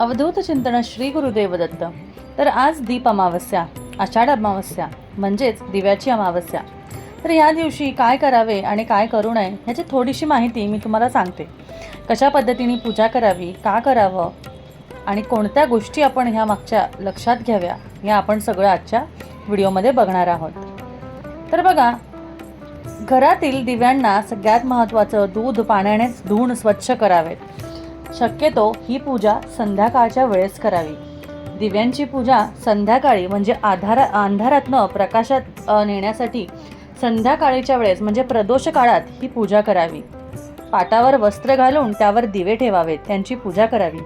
अवधूत चिंतन श्री गुरुदेव दत्त तर आज दीप अमावस्या आषाढ अमावस्या म्हणजेच दिव्याची अमावस्या. तर या दिवशी काय करावे आणि काय करू नये ह्याची थोडीशी माहिती मी तुम्हाला सांगते. कशा पद्धतीने पूजा करावी का करावं आणि कोणत्या गोष्टी आपण ह्या मागच्या लक्षात घ्याव्या या आपण सगळं आजच्या व्हिडिओमध्ये बघणार आहोत. तर बघा घरातील दिव्यांना सगळ्यात महत्त्वाचं दूध पाण्यानेच धुवून स्वच्छ करावेत शक्यतो ही पूजा संध्याकाळच्या वेळेस करावी. दिव्यांची पूजा संध्याकाळी म्हणजे आधार अंधारातनं प्रकाशात नेण्यासाठी संध्याकाळीच्या वेळेस म्हणजे प्रदोष काळात ही पूजा करावी. पाटावर वस्त्र घालून त्यावर दिवे ठेवावेत त्यांची पूजा करावी.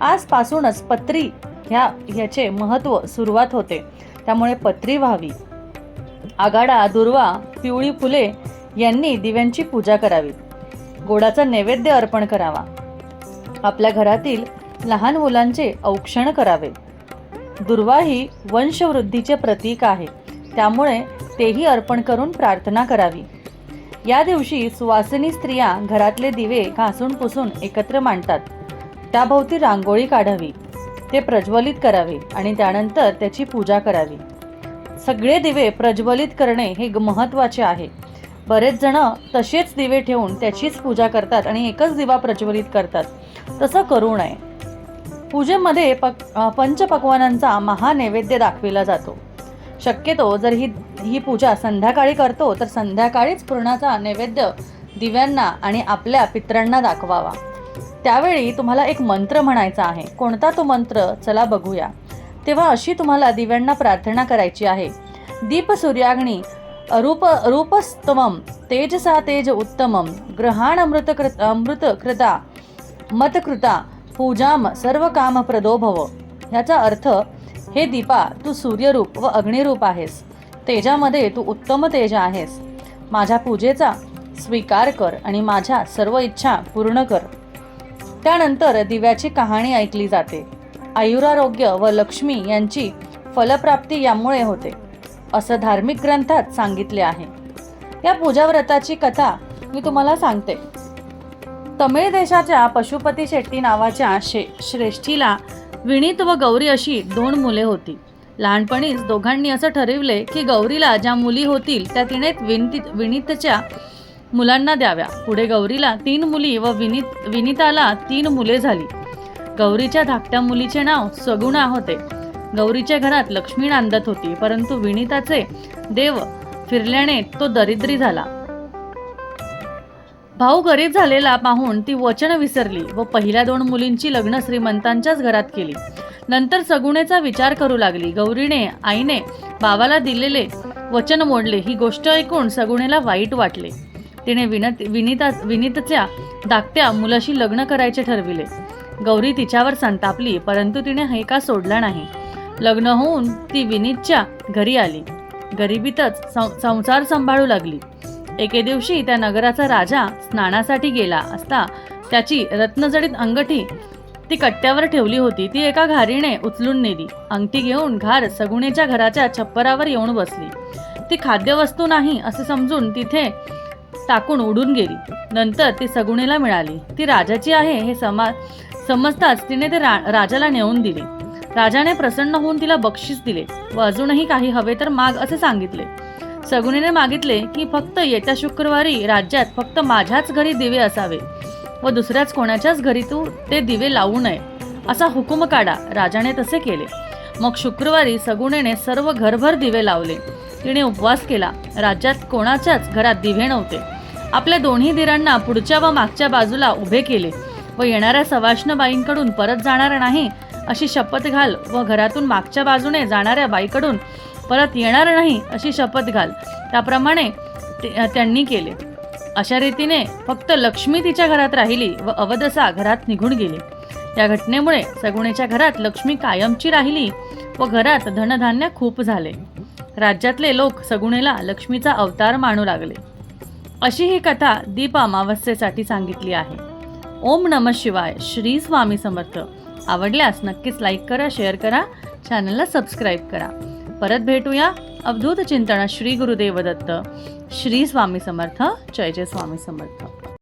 आजपासूनच पत्री ह्या ह्याचे महत्त्व सुरुवात होते. त्यामुळे पत्री व्हावी. आगाडा दुर्वा पिवळी फुले यांनी दिव्यांची पूजा करावी. गोडाचा नैवेद्य अर्पण करावा. आपल्या घरातील लहान मुलांचे औक्षण करावे. दुर्वा ही वंशवृद्धीचे प्रतीक आहे. त्यामुळे तेही अर्पण करून प्रार्थना करावी. या दिवशी सुवासिनी स्त्रिया घरातले दिवे घासून पुसून एकत्र मांडतात. त्याभोवती रांगोळी काढावी. ते प्रज्वलित करावे आणि त्यानंतर त्याची पूजा करावी. सगळे दिवे प्रज्वलित करणे हे ग- महत्त्वाचे आहे. बरेच जण तसेच दिवे ठेवून त्याचीच पूजा करतात आणि एकच दिवा प्रज्वलित करतात. तसं करू नये. पूजेमध्ये पक पंचपक्वानांचा महानैवेद्य दाखविला जातो. शक्यतो जर ही ही पूजा संध्याकाळी करतो तर संध्याकाळीच पूर्णाचा नैवेद्य दिव्यांना आणि आपल्या पित्रांना दाखवावा. त्यावेळी तुम्हाला एक मंत्र म्हणायचा आहे. कोणता तो मंत्र? चला बघूया. तेव्हा अशी तुम्हाला दिव्यांना प्रार्थना करायची आहे. दीप सूर्याग्नी रूप रूपस्तमम तेजसा तेज उत्तमम ग्रहाण अमृत कृत अमृत कृता मतकृता पूजाम सर्व काम प्रदो भव ह्याचा अर्थ हे दीपा तू सूर्यरूप व अग्निरूप आहेस. तेजामध्ये तू उत्तम तेज आहेस. माझ्या पूजेचा स्वीकार कर आणि माझ्या सर्व इच्छा पूर्ण कर. त्यानंतर दिव्याची कहाणी ऐकली जाते. आयुरारोग्य व लक्ष्मी यांची फलप्राप्ती यामुळे होते. असं धार्मिक ग्रंथात सांगितले आहे. या पूजाव्रताची कथा मी तुम्हाला सांगते. तमिळ देशाच्या पशुपती शेट्टी नावाच्या शे श्रेष्ठीला विणीत व गौरी अशी दोन मुले होती. लहानपणीच दोघांनी असं ठरविले की गौरीला ज्या मुली होतील त्या तिने विनीत विनीतच्या मुलांना द्याव्या. पुढे गौरीला तीन मुली व विनीत विनीताला तीन मुले झाली. गौरीच्या धाकट्या मुलीचे नाव सगुणा होते. गौरीच्या घरात लक्ष्मी नांदत होती परंतु विनीताचे देव फिरल्याने तो दरिद्री झाला. भाऊ गरीब झालेला पाहून ती वचन विसरली व पहिल्या दोन मुलींची लग्न श्रीमंतांच्याच घरात केली. नंतर सगुणेचा विचार करू लागली. गौरीने आईने बाबाला दिलेले वचन मोडले. ही गोष्ट ऐकून सगुणेला वाईट वाटले. तिने विनत विनीता विनीतच्या धाकट्या मुलाशी लग्न करायचे ठरविले. गौरी तिच्यावर संतापली परंतु तिने हैका सोडला नाही. लग्न होऊन ती विनीतच्या घरी आली. गरिबीतच सं- संसार सांभाळू लागली. एके दिवशी त्या नगराचा राजा स्नानासाठी गेला असता त्याची रत्नजडित अंगठी ती कट्ट्यावर ठेवली होती. ती एका घारीने उचलून नेली. अंगठी घेऊन घार सगुणेच्या घराच्या छप्परावर येऊन बसली. ती खाद्यवस्तू नाही असे समजून तिथे टाकून उडून गेली. नंतर ती सगुणेला मिळाली. ती राजाची आहे हे समा समजताच तिने ते रा राजाला नेऊन दिली. राजाने प्रसन्न होऊन तिला बक्षीस दिले व अजूनही काही हवे तर माग असे सांगितले. सगुणीने मागितले की फक्त येत्या शुक्रवारी राज्यात फक्त माझ्याच घरी दिवे असावे व दुसऱ्याच कोणाच्याच घरी तू ते दिवे लावू नये असा हुकूम काढा राजाने तसे केले. मग शुक्रवारी सगुणेने सर्व घरभर दिवे लावले. तिने उपवास केला. राज्यात कोणाच्याच घरात दिवे नव्हते. आपल्या दोन्ही दिरांना पुढच्या व मागच्या बाजूला उभे केले व येणाऱ्या सवाष्णबाईंकडून परत जाणार नाही अशी शपथ घाल व घरातून मागच्या बाजूने जाणाऱ्या बाईकडून परत येणार नाही अशी शपथ घाल. त्याप्रमाणे ते- त्यांनी केले. अशा रीतीने फक्त लक्ष्मी तिच्या घरात राहिली व अवदसा घरात निघून गेली. या घटनेमुळे सगुणेच्या घरात लक्ष्मी कायमची राहिली व घरात धनधान्य खूप झाले. राज्यातले लोक सगुणेला लक्ष्मीचा अवतार मानू लागले. अशी ही कथा दीप अमावस्येसाठी सांगितली आहे. ओम नम शिवाय. श्री स्वामी समर्थ. आवडल्यास नक्कीच लाईक करा शेअर करा चॅनलला सबस्क्राईब करा. परत भेटूया अवधूत चिंतना श्री गुरुदेव दत्त श्री स्वामी समर्थ. जय जय स्वामी समर्थ.